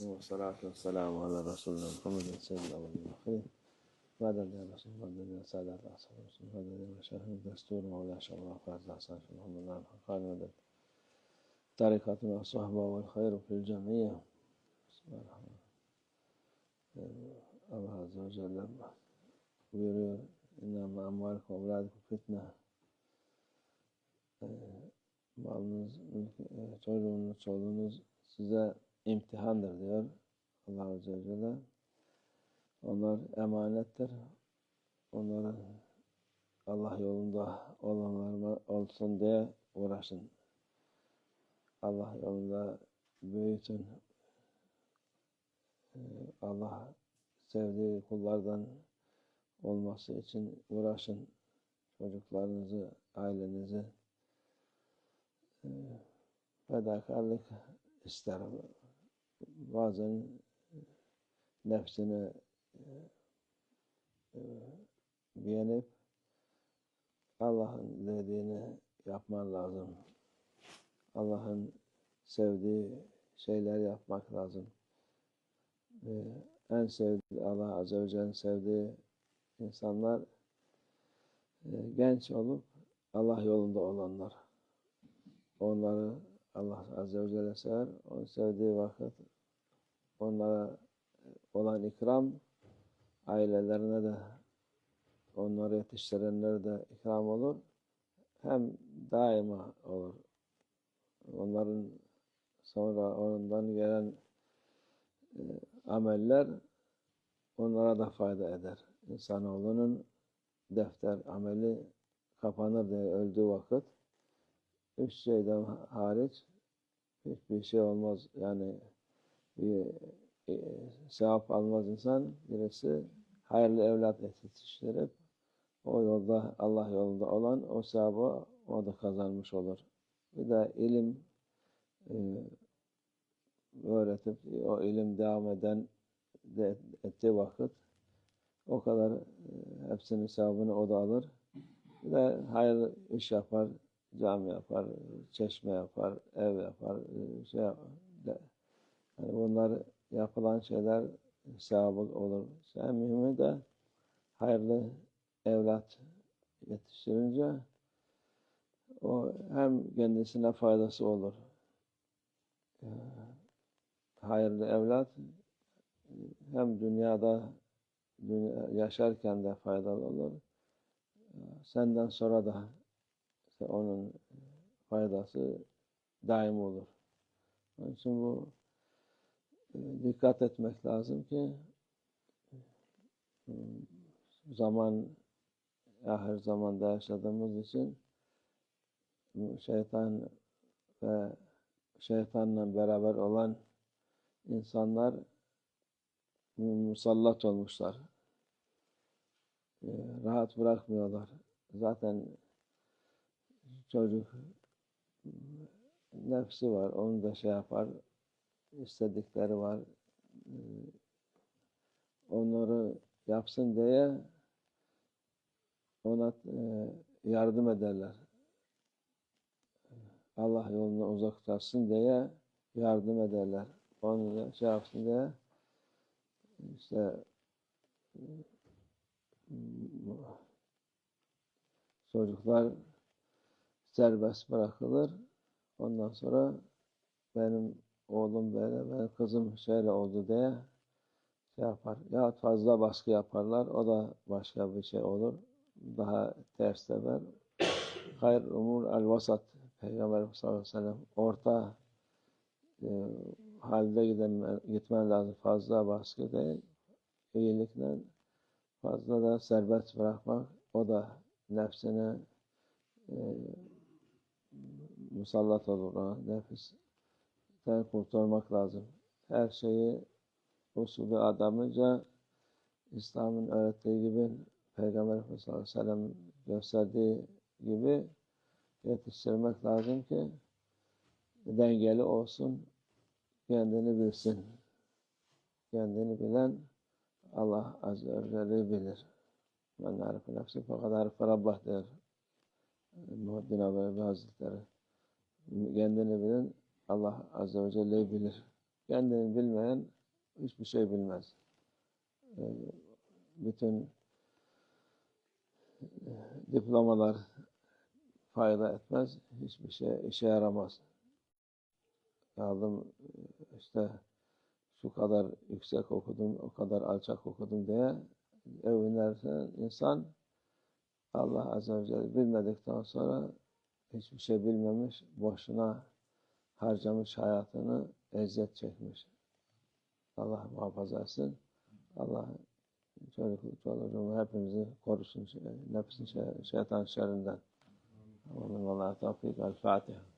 والصلاة والسلام على رسول الله محمد سيد الأولين والآخرين بعد أن رسول الله؟ الذين سادة الأصحاب رسول الله الذين شاهدوا دستور مولى شرع فاز أحسن في محمد قال مدد طريقتنا الصحبة والخير في الجميع. سبحان الله الله عز وجل يقول إنما أموالكم وأولادكم فتنة. E, malınız, e, çoluğunuz size imtihandır diyor Allah Azze ve Celle. Onlar emanettir. Onları Allah yolunda olanlar olsun diye uğraşın. Allah yolunda büyütün. E, Allah sevdiği kullardan olması için uğraşın. Çocuklarınızı, ailenizi fedakarlık ister. Bazen nefsini e, beğenip Allah'ın dediğini yapman lazım. Allah'ın sevdiği şeyler yapmak lazım. En sevdiği Allah Azze ve Celle'nin sevdiği insanlar e, genç olup Allah yolunda olanlar. Onları Allah Azze ve Celle sever. Onu sevdiği vakit onlara olan ikram ailelerine de onları yetiştirenlere de ikram olur. Hem daima olur. Onların sonra ondan gelen e, ameller onlara da fayda eder. İnsanoğlunun defter ameli kapanır diye öldüğü vakit üç şeyden hariç hiçbir şey olmaz. Yani bir e, sevap almaz insan. Birisi hayırlı evlat yetiştirip o yolda Allah yolunda olan o sevabı o da kazanmış olur. Bir de ilim e, öğretip o ilim devam eden de ettiği vakit o kadar e, hepsinin sevabını o da alır. Bir de hayırlı iş yapar, cami yapar, çeşme yapar, ev yapar, e, şey yapar. Yani bunlar yapılan şeyler sevabı olur. En mühimi de hayırlı evlat yetiştirince o hem kendisine faydası olur. Ee, hayırlı evlat hem dünyada dünya, yaşarken de faydalı olur. Senden sonra da işte onun faydası daim olur. Onun için bu dikkat etmek lazım ki zaman ahir zamanda yaşadığımız için şeytan ve şeytanla beraber olan insanlar musallat olmuşlar. Rahat bırakmıyorlar. Zaten çocuk nefsi var. Onu da şey yapar. istedikleri var. Onları yapsın diye ona yardım ederler. Allah yoluna uzak tutarsın diye yardım ederler. Onu da şey yapsın diye işte çocuklar serbest bırakılır. Ondan sonra benim oğlum böyle, benim kızım şöyle oldu diye şey yapar. Ya fazla baskı yaparlar. O da başka bir şey olur. Daha ters sefer. Hayır umur el vasat. Peygamber sallallahu aleyhi ve sellem orta e, halde giden, gitmen lazım. Fazla baskı değil. İyilikle fazla da serbest bırakmak. O da nefsine e, musallat olur. Ona. Nefisten kurtulmak lazım. Her şeyi usulü adamıca İslam'ın öğrettiği gibi Peygamber Efendimiz sallallahu aleyhi ve sellem gösterdiği gibi yetiştirmek lazım ki dengeli olsun, kendini bilsin. Kendini bilen Allah Azze ve Celle bilir. Men arife nefsi fakat arife rabbah der. Muhaddin Arabi Hazretleri. Kendini bilen Allah Azze ve Celle'yi bilir. Kendini bilmeyen hiçbir şey bilmez. Ee, Bütün e, diplomalar fayda etmez. Hiçbir şey işe yaramaz. Aldım e, işte şu kadar yüksek okudum, o kadar alçak okudum diye övünerse insan Allah Azze ve Celle bilmedikten sonra hiçbir şey bilmemiş, boşuna harcamış hayatını, eziyet çekmiş. Allah muhafaza etsin. Allah çocuk, çoluğumu hepimizi korusun. Nefsin şey, şeytan şerrinden. Amin. Vallahi tevfik. El Fatiha.